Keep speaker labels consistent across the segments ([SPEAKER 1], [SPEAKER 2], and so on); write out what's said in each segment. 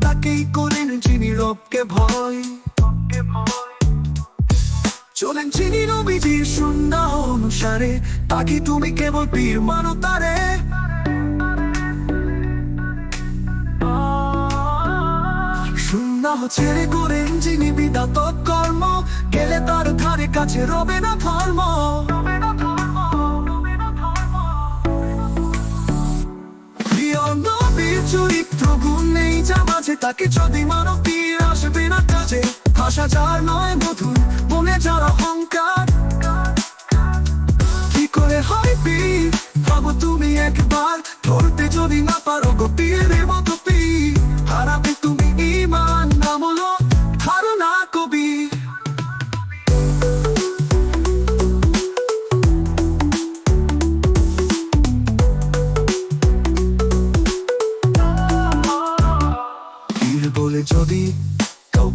[SPEAKER 1] তাকেই করেন যিনি রবকে ভয়। চলেন চিনি নবীজির শূন্য অনুসারে, তাকে তুমি কেবল পীর মানো তারে। শূন্য ছেড়ে করেন যিনি কর্ম, গেলে তার ধারে কাছে রবে না ধর্ম। চরিত্র গুণ নেই যা মাঝে, তাকে যদি মানব পীর আসবে না কাছে ভাষা যার নয় মধুর, মনে যার অহংকার। কি করে হয় পীর? ভাবো তুমি একবার, ধরতে যদি না পারো গো পীরের মতো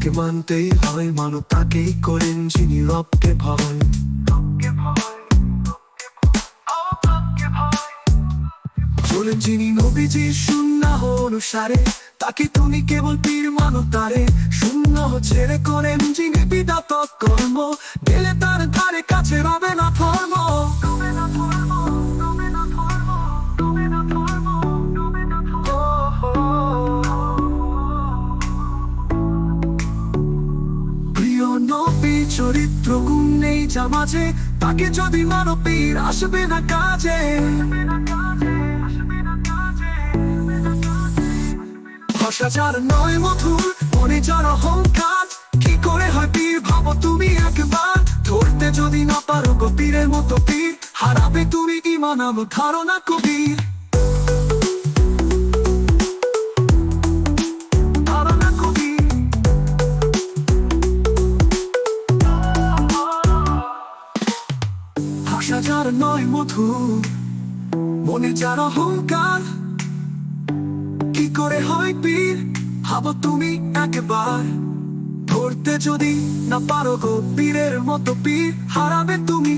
[SPEAKER 1] কাউকে মানতেই হয় মানো তাকেই করেন যিনি রবকে ভয়। বলেন যিনি নবীজি, শূন্য অনুসারে তাকে তুমি কেবল পীর মানো তারে। শূন্য ছেড়ে করেন যিনি বিদাত কর্ম, গেলে তার ধারে কাছে রবে না চরিত্র গুণ নেই যা মাঝে, তাকে যদি মানো পীর আসবে না কাজে। ভাষা যার নয় মধুর, মনে যার অহংকার, কি করে হয় পীর ভাবো তুমি একবার? ধরতে যদি না পারো গো পীরের মতো পীর, হারাবে তুমি ইমান আলো ধারণা কবির। যার নয় মধু, মনে যার অহংকার। কি করে হয় পীর? ভাবো তুমি একবার। ধরতে যদি না পারো গো পীরের মতো পীর, হারাবে তুমি